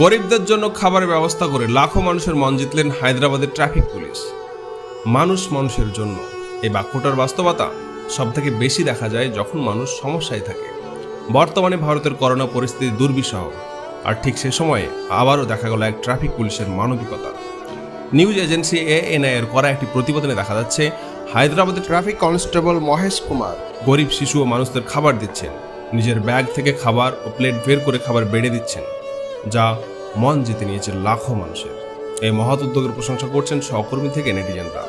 গরিবদের জন্য খাবারের ব্যবস্থা করে লাখো মানুষের মন জিতলেন হায়দ্রাবাদের ট্রাফিক পুলিশ। মানুষ মানুষের জন্য। এই বাক্যটার বাস্তবতা সব থেকে বেশি দেখা যায় যখন মানুষ সমস্যায় থাকে। বর্তমানে ভারতের করোনা পরিস্থিতি দুর্বিষহ। আর ঠিক সে সময়ে আবারও দেখা গেল এক ট্রাফিক পুলিশের মানবিকতা। নিউজ এজেন্সি এএনআই এর করা একটি প্রতিবেদনে দেখা যাচ্ছে, হায়দ্রাবাদের ট্রাফিক কনস্টেবল মহেশ কুমার গরিব শিশু ও মানুষদের খাবার দিচ্ছেন। নিজের ব্যাগ থেকে খাবার ও প্লেট বের করে খাবার বেড়ে দিচ্ছেন। যা মন জিতে নিয়েছে লাখো মানুষের এই মহৎ উদ্যোগের প্রশংসা করছেন সহকর্মী থেকে নেটিজেনরা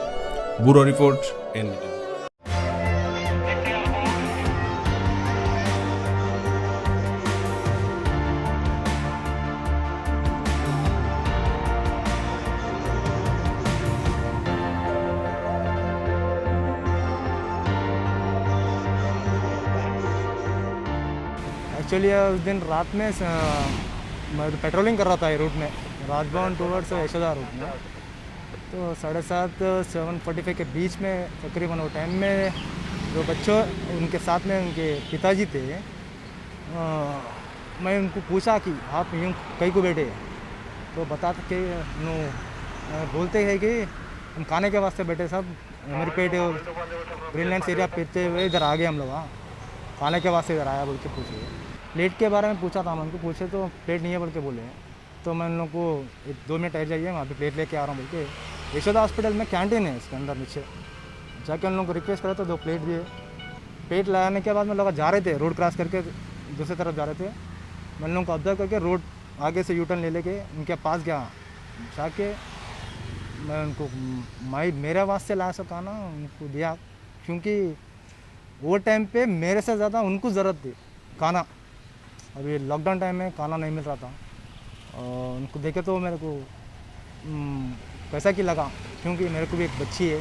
ব্যুরো রিপোর্ট এন एक्चुअली उस दिन रात में अ, मैं तो पेट्रोलिंग कर रहा था ये रूट में राजभवन टूवर्ड्स यशोदा रूट में। तो साढ़े सात सेवन फोर्टी फाइव के बीच में तकरीबन वो टाइम में जो बच्चों उनके साथ में उनके पिताजी थे अ, मैं उनको पूछा कि आप यूँ कहीं को बैठे? तो बताते कि नो बोलते हैं कि हम खाने के वास्ते बैठे सब पेट ग्रीनलैंड एरिया पेते हुए इधर आ गए हम लोग हाँ। खाने के वास्ते इधर आया बोल के पूछे प्लेट के बारे में पूछा था मैं उनको पूछे तो प्लेट नहीं है बोल के बोले तो मैं उन लोग को एक दो मिनट ठहर जाइए मैं अभी प्लेट लेके आ रहा हूँ बोल के। यशोदा हॉस्पिटल में कैंटीन है इसके अंदर नीचे। जाके उन लोग को रिक्वेस्ट करा तो दो प्लेट दिए। प्लेट लगाने के बाद मैं लोग जा रहे थे रोड क्रॉस करके दूसरी तरफ़ जा रहे थे। मैं उन लोगों को ऑब्ज़र्व करके रोड आगे से यूटर्न ले लेके उनके पास गया। जाके मैं उनको, माई, मेरे वास्ते ला सका ना उनको दिया। क्योंकि वो टाइम पे मेरे से ज़्यादा उनको ज़रूरत थी खाना। अभी लॉकडाउन टाइम में खाना नहीं मिल रहा था। और उनको देखे तो मेरे को हम्म, पैसा की लगा क्योंकि मेरे को भी एक बच्ची है।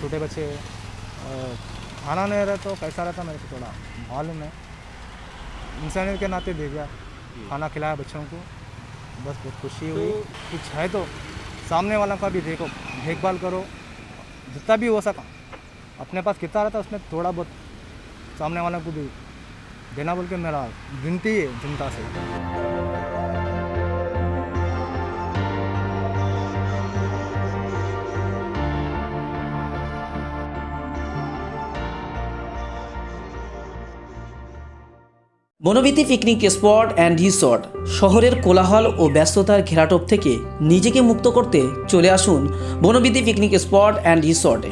छोटे बच्चे हैं। खाना नहीं रहा तो कैसा रहता मेरे को थोड़ा मालूम है इंसानियत के नाते दे दिया खाना खिलाया बच्चों को बस बहुत खुशी हुई। कुछ है तो सामने वाला का भी देखो देखभाल करो जितना भी हो सका। अपने पास कितना रहता है उसमें थोड़ा बहुत सामने वाले को भी देना बोल के मेरा विनती है जनता से Banbithi picnic spot and resort শহরের কোলাহল ও ব্যস্ততার ঘেরাটোপ থেকে নিজেকে মুক্ত করতে চলে আসুন বনবিতি পিকনিক স্পট অ্যান্ড রিসর্টে